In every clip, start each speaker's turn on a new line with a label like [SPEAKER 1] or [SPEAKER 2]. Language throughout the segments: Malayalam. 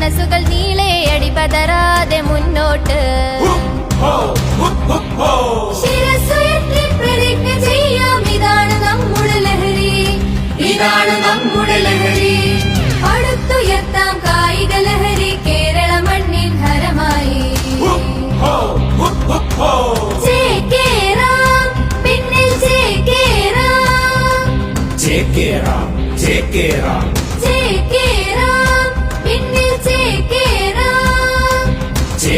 [SPEAKER 1] മനസ്സുകൾ നീളെ അടിപതരാതെ മുന്നോട്ട്. പ്രതിജ്ഞ ചെയ്യാം. ഇതാണ് നമ്മുടെ ലഹരി. ഇതാണ് നമ്മുടെ ലഹരി. അടുത്തുയർത്താം കേരള മണ്ണിൻ ഹരമായി.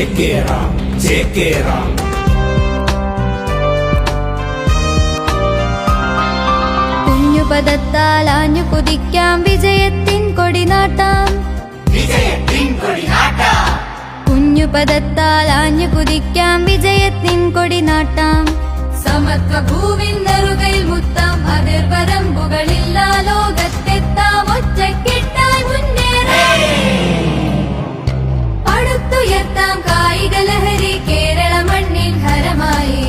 [SPEAKER 2] ചേക്കേറാം
[SPEAKER 1] കുഞ്ഞുപദത്താൽ ആഞ്ഞു കുതിക്കാം വിജയത്തിൻ കൊടിനാട്ടാം വിജയത്തിൻ കൊടിനാട്ടാം കുഞ്ഞുപദത്താൽ ആഞ്ഞു കുതിക്കാം വിജയത്തിൻ കൊടിനാട്ടാം പടുത്തുയർത്താം കായിക ലഹരി കേരള മണ്ണിൻ ഹരമായി.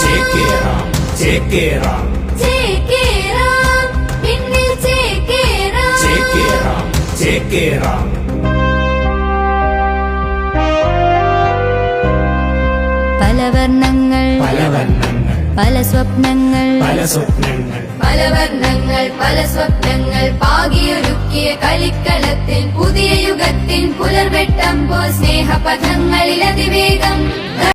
[SPEAKER 2] ചേക്കേറാം
[SPEAKER 1] ചേക്കേറാം പിന്നിൽ ചേക്കേറാം
[SPEAKER 2] ചേക്കേറാം ചേക്കേറാം
[SPEAKER 1] പല
[SPEAKER 2] വർണങ്ങൾ
[SPEAKER 1] പല സ്വപ്നങ്ങൾ പല
[SPEAKER 2] സ്വപ്നങ്ങൾ.
[SPEAKER 1] പല വർണങ്ങൾ പല സ്വപ്നങ്ങൾ പാകിയൊരുക്കിയ കളിക്കളത്തിൽ പുതിയ യുഗത്തിൽ പുലർവെട്ടം പോ സ്നേഹപഥങ്ങളിൽ അതിവേഗം